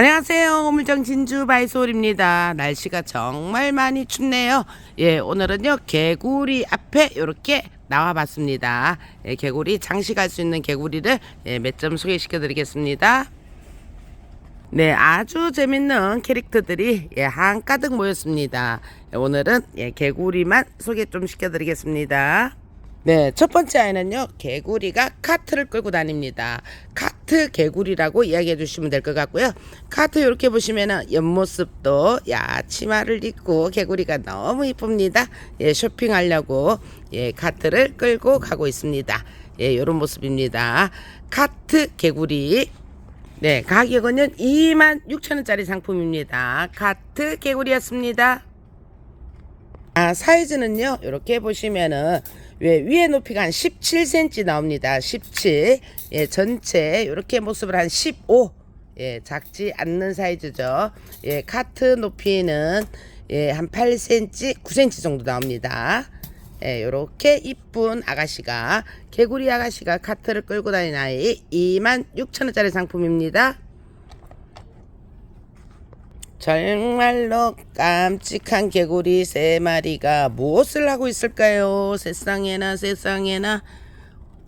안녕하세요. 우물정 진주 바이솔입니다. 날씨가 정말 많이 춥네요. 예, 오늘은요, 개구리 앞에 이렇게 나와 봤습니다. 예, 개구리 장식할 수 있는 개구리를 예, 몇 점 소개시켜 드리겠습니다. 네, 아주 재밌는 캐릭터들이 예, 한가득 모였습니다. 예, 오늘은 예, 개구리만 소개 좀 시켜드리겠습니다. 네, 첫 번째 아이는요, 개구리가 카트를 끌고 다닙니다. 카트 개구리라고 이야기해 주시면 될 것 같고요. 카트 이렇게 보시면은 옆모습도 야 치마를 입고 개구리가 너무 이쁩니다. 예, 쇼핑하려고 예, 카트를 끌고 가고 있습니다. 예, 이런 모습입니다. 카트 개구리. 네, 가격은요 26,000원짜리 상품입니다. 카트 개구리였습니다. 아, 사이즈는요, 이렇게 보시면은, 왜 위에 높이가 한 17cm 나옵니다. 17. 예, 전체, 이렇게 모습을 한 15. 예, 작지 않는 사이즈죠. 예, 카트 높이는, 예, 한 8cm, 9cm 정도 나옵니다. 예, 요렇게 이쁜 아가씨가, 개구리 아가씨가 카트를 끌고 다니는 아이 26,000원짜리 상품입니다. 정말로 깜찍한 개구리 세 마리가 무엇을 하고 있을까요? 세상에나 세상에나.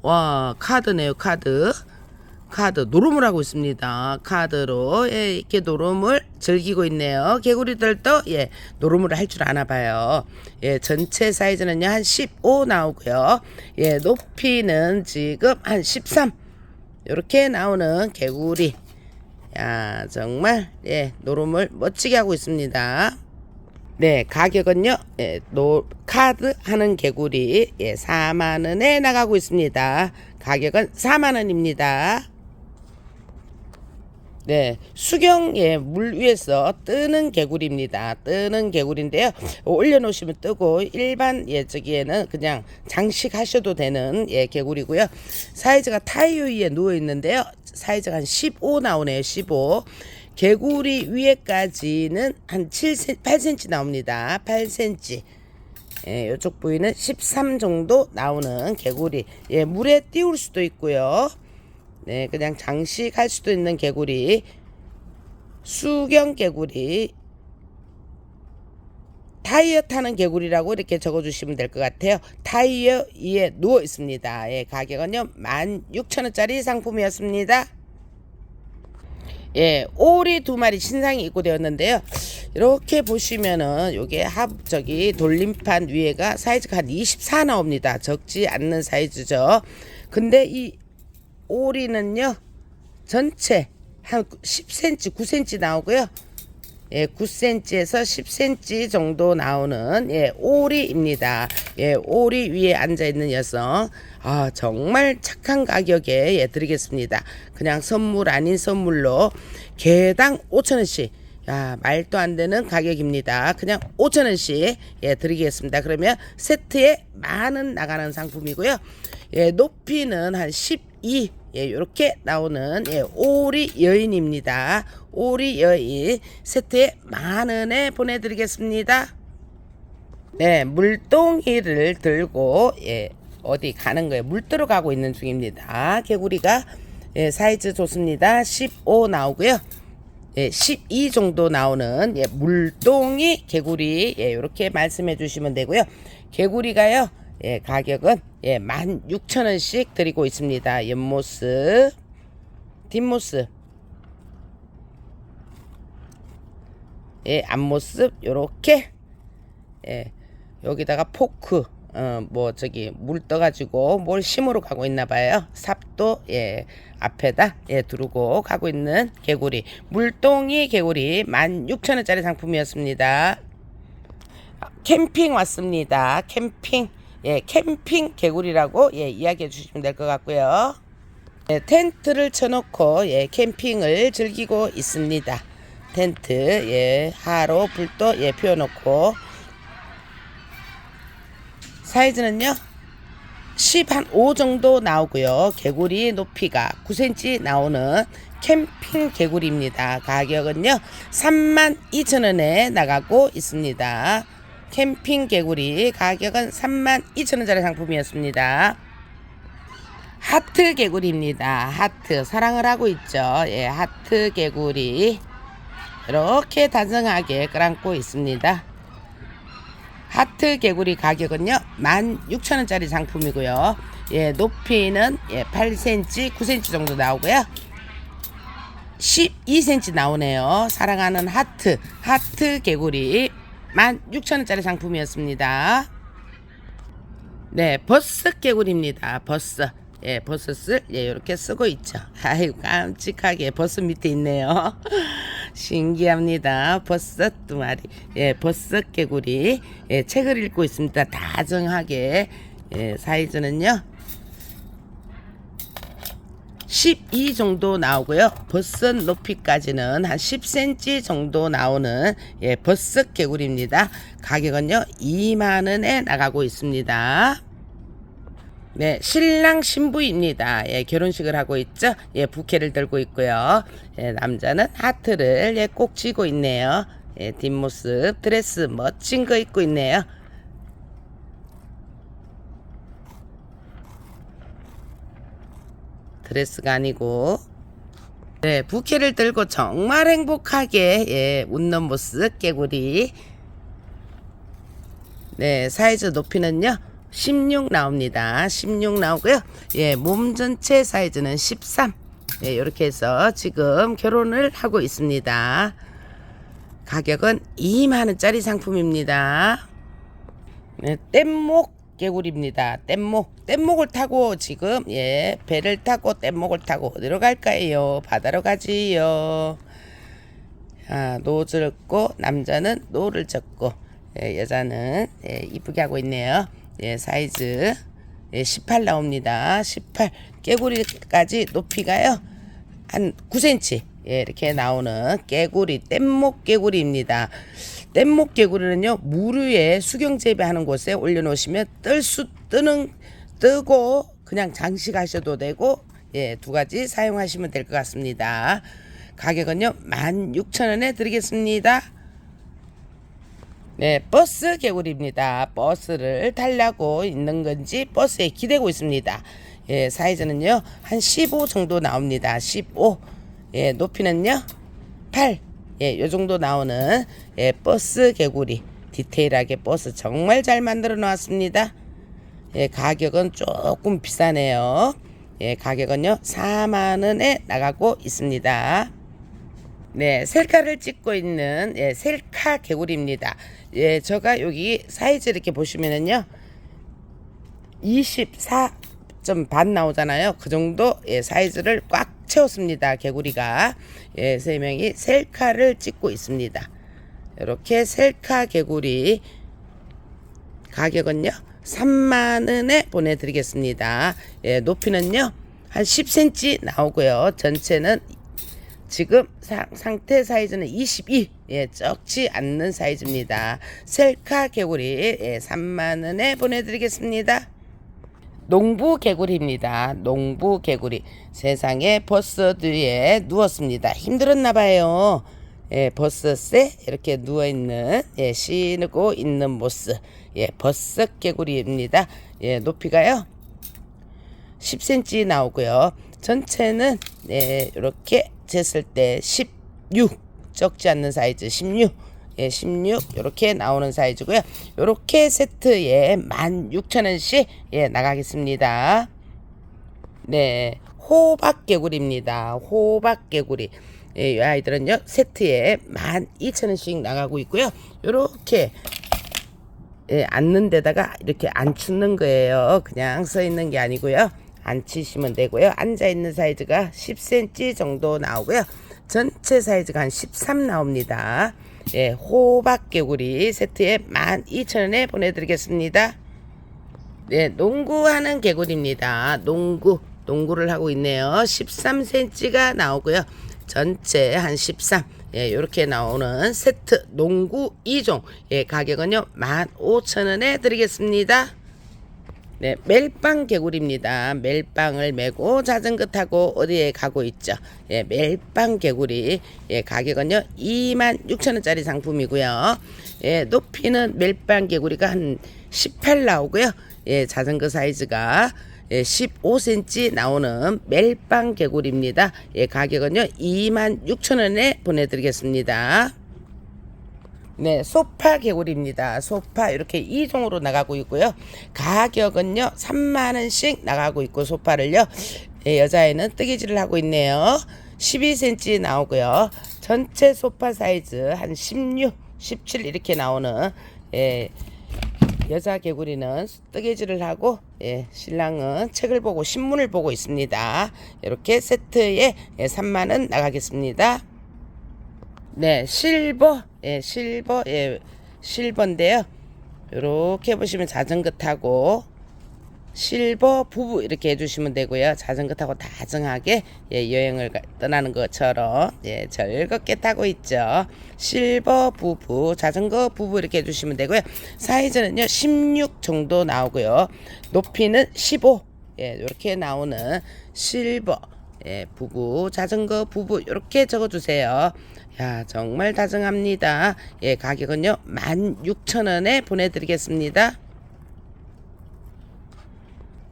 와 카드네요 카드. 카드 노름을 하고 있습니다. 카드로 예, 이렇게 노름을 즐기고 있네요. 개구리들도 예 노름을 할 줄 아나 봐요. 예 전체 사이즈는요 한 15 나오고요. 예 높이는 지금 한 13 이렇게 나오는 개구리 야 정말 예 노름을 멋지게 하고 있습니다. 네 가격은요 예, 노 카드 하는 개구리 예 4만 원에 나가고 있습니다. 가격은 4만 원입니다. 네, 수경 예, 물 위에서 뜨는 개구리입니다. 뜨는 개구리인데요. 올려놓으시면 뜨고 일반 예 저기에는 그냥 장식하셔도 되는 예 개구리고요. 사이즈가 타이어 위에 누워 있는데요. 사이즈가 한 15 나오네요. 15. 개구리 위에까지는 한 7cm, 8cm 나옵니다. 8cm. 예, 이쪽 부위는 13 정도 나오는 개구리. 예, 물에 띄울 수도 있고요. 네, 그냥 장식할 수도 있는 개구리. 수경 개구리. 타이어 타는 개구리라고 이렇게 적어주시면 될 것 같아요. 타이어 위에 누워 있습니다. 예, 가격은요, 16,000원짜리 상품이었습니다. 예, 오리 두 마리 신상이 입고되었는데요. 이렇게 보시면은 요게 합 저기 돌림판 위에가 사이즈가 한 24 나옵니다. 적지 않는 사이즈죠. 근데 이 오리는요 전체 한 10cm, 9cm 나오고요. 예, 9cm에서 10cm 정도 나오는 예, 오리입니다. 예, 오리 위에 앉아 있는 여성. 아, 정말 착한 가격에 예, 드리겠습니다. 그냥 선물 아닌 선물로 개당 5,000원씩 야, 말도 안 되는 가격입니다. 그냥 5,000원씩 예, 드리겠습니다. 그러면 세트에 만원 나가는 상품이고요. 예, 높이는 한 12. 예, 요렇게 나오는 예, 오리 여인입니다. 오리 여인 세트에 만 원에 보내드리겠습니다. 네, 물동이를 들고 예, 어디 가는 거예요. 물들어 가고 있는 중입니다. 개구리가 예, 사이즈 좋습니다. 15 나오고요. 예, 12 정도 나오는 예, 물동이 개구리 예, 이렇게 말씀해 주시면 되고요. 개구리가요. 예, 가격은 예, 16,000원씩 드리고 있습니다. 옆모습, 뒷모습. 예, 앞모습 요렇게 예, 여기다가 포크 어, 뭐 저기 물 떠가지고 뭘 심으러 가고 있나 봐요. 삽도 예 앞에다 예 두르고 가고 있는 개구리 물동이 개구리 16,000원짜리 상품이었습니다. 캠핑 왔습니다. 캠핑 예 캠핑 개구리라고 예 이야기해 주시면 될 것 같고요. 예, 텐트를 쳐놓고 예 캠핑을 즐기고 있습니다. 텐트 예 하로 불도 예 피워놓고. 사이즈는요? 10한5 정도 나오고요. 개구리 높이가 9cm 나오는 캠핑 개구리입니다. 가격은요? 32,000원에 나가고 있습니다 캠핑 개구리 가격은 32,000원짜리 상품이었습니다. 하트 개구리입니다. 하트 사랑을 하고 있죠. 예 하트 개구리. 이렇게 다정하게 끌안고 있습니다. 하트 개구리 가격은요 16,000원짜리 상품이고요. 예 높이는 예 8cm 9cm 정도 나오고요. 12cm 나오네요. 사랑하는 하트 하트 개구리 16,000원짜리 상품이었습니다 네 버스 개구리입니다 버스 예 버섯을 예 이렇게 쓰고 있죠 아이고 깜찍하게 버섯 밑에 있네요 신기합니다. 버섯 두 마리. 예, 버섯 개구리. 예, 책을 읽고 있습니다. 다정하게. 예, 사이즈는요. 12 정도 나오고요. 버섯 높이까지는 한 10cm 정도 나오는 예, 버섯 개구리입니다. 가격은요. 2만 원에 나가고 있습니다. 네, 신랑 신부입니다. 예, 결혼식을 하고 있죠. 예, 부케를 들고 있고요. 예, 남자는 하트를 예, 꼭 쥐고 있네요. 예, 뒷모습 드레스 멋진 거 입고 있네요. 드레스가 아니고 네, 부케를 들고 정말 행복하게 예, 웃는 모습 개구리. 네, 사이즈 높이는요. 16 나옵니다. 16 나오고요. 예, 몸 전체 사이즈는 13. 예, 이렇게 해서 지금 결혼을 하고 있습니다. 가격은 2만 원짜리 상품입니다. 네, 뗏목 개구리입니다. 뗏목. 뗏목을 타고 지금 예, 배를 타고 뗏목을 타고 어디로 갈까요? 바다로 가지요. 아, 노 젓고 남자는 노를 젓고 예, 여자는 예, 이쁘게 하고 있네요. 예, 사이즈 예, 18 나옵니다. 18 깨구리까지 높이가요 한 9cm 예, 이렇게 나오는 깨구리 뗏목 깨구리입니다. 뗏목 깨구리는요 물 위에 수경 재배하는 곳에 올려놓으시면 뜰 수 뜨는 뜨고 그냥 장식하셔도 되고 예, 두 가지 사용하시면 될 것 같습니다. 가격은요 16,000원에 드리겠습니다. 네, 버스 개구리입니다. 버스를 타려고 있는 건지 버스에 기대고 있습니다. 예, 사이즈는요, 한 15 정도 나옵니다. 15. 예, 높이는요, 8. 예, 요 정도 나오는, 예, 버스 개구리. 디테일하게 버스 정말 잘 만들어 놓았습니다. 예, 가격은 조금 비싸네요. 예, 가격은요, 4만 원에 나가고 있습니다. 네, 셀카를 찍고 있는 예, 셀카 개구리입니다. 예, 제가 여기 사이즈 이렇게 보시면은요. 24점 반 나오잖아요. 그 정도 예, 사이즈를 꽉 채웠습니다. 개구리가. 예, 세 명이 셀카를 찍고 있습니다. 이렇게 셀카 개구리 가격은요. 3만 원에 보내 드리겠습니다. 예, 높이는요. 한 10cm 나오고요. 전체는 지금 사, 상태 사이즈는 22. 예, 적지 않는 사이즈입니다. 셀카 개구리 예, 3만 원에 보내드리겠습니다. 농부 개구리입니다. 농부 개구리 세상에 버스 뒤에 누웠습니다. 힘들었나 봐요. 예, 버섯에 이렇게 누워 있는 예, 쉬고 있는 모습. 예, 버섯 개구리입니다. 예, 높이가요. 10cm 나오고요. 전체는 네, 이렇게 쟀을 때 16 적지 않는 사이즈 16 예, 16 이렇게 나오는 사이즈고요. 이렇게 세트에 16,000원씩 예, 나가겠습니다. 네, 호박 개구리입니다. 호박 개구리. 예, 이 아이들은요 세트에 12,000원씩 나가고 있고요. 이렇게 예, 앉는 데다가 이렇게 안 춥는 거예요. 그냥 서 있는 게 아니고요. 앉히시면 되고요. 앉아 있는 사이즈가 10cm 정도 나오고요. 전체 사이즈가 한 13 나옵니다. 예, 호박 개구리 세트에 12,000원에 보내드리겠습니다. 네, 농구하는 개구리입니다. 농구, 농구를 하고 있네요. 13cm가 나오고요. 전체 한 13. 예, 이렇게 나오는 세트 농구 2종. 예, 가격은요, 15,000원에 드리겠습니다. 네, 멜빵 개구리입니다. 멜빵을 메고 자전거 타고 어디에 가고 있죠. 예, 멜빵 개구리. 예, 가격은요, 26,000원짜리 상품이고요. 예, 높이는 멜빵 개구리가 한 18 나오고요. 예, 자전거 사이즈가 예, 15cm 나오는 멜빵 개구리입니다. 예, 가격은요 26,000원에 보내 드리겠습니다. 네, 소파 개구리입니다. 소파 이렇게 이동으로 나가고 있고요. 가격은요 3만 원씩 나가고 있고 소파를요 예, 여자애는 뜨개질을 하고 있네요. 12cm 나오고요. 전체 소파 사이즈 한 16, 17 이렇게 나오는 예, 여자 개구리는 뜨개질을 하고 예, 신랑은 책을 보고 신문을 보고 있습니다. 이렇게 세트에 예, 3만 원 나가겠습니다. 네, 실버, 예, 실버, 예, 실버인데요. 이렇게 보시면 자전거 타고 실버 부부 이렇게 해주시면 되고요. 자전거 타고 다정하게 예, 여행을 가- 떠나는 것처럼 예, 즐겁게 타고 있죠. 실버 부부, 자전거 부부 이렇게 해주시면 되고요. 사이즈는요 16 정도 나오고요. 높이는 15 예, 이렇게 나오는 실버 예, 부부, 자전거 부부 이렇게 적어주세요. 야 정말 다정합니다. 예, 가격은요 16,000원에 보내드리겠습니다.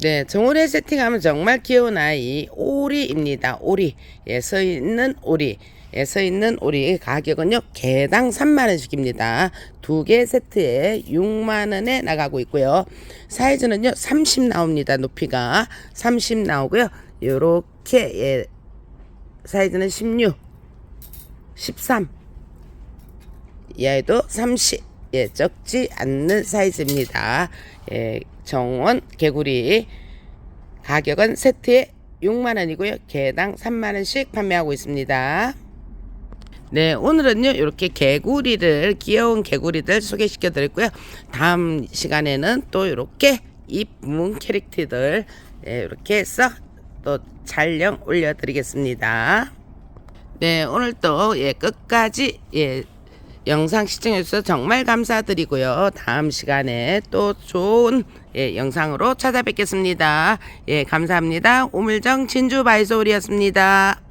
네, 정원에 세팅하면 정말 귀여운 아이 오리입니다. 오리. 예, 서 있는 오리. 예, 서 있는 오리 가격은요. 개당 3만 원씩입니다. 두 개 세트에 6만 원에 나가고 있고요. 사이즈는요. 30 나옵니다. 높이가 30 나오고요. 요렇게 예, 사이즈는 16 13이 아이도 30 예, 적지 않는 사이즈입니다. 예, 정원 개구리 가격은 세트에 6만 원이고요. 개당 3만 원씩 판매하고 있습니다. 네, 오늘은요, 이렇게 개구리를, 귀여운 개구리들 소개시켜 드렸고요. 다음 시간에는 또 이렇게 이쁜 캐릭터들, 예, 이렇게 해서 또 촬영 올려드리겠습니다. 네, 오늘 또, 예, 끝까지, 예, 영상 시청해 주셔서 정말 감사드리고요. 다음 시간에 또 좋은 예, 영상으로 찾아뵙겠습니다. 예, 감사합니다. 오물정 진주 바이소울이었습니다.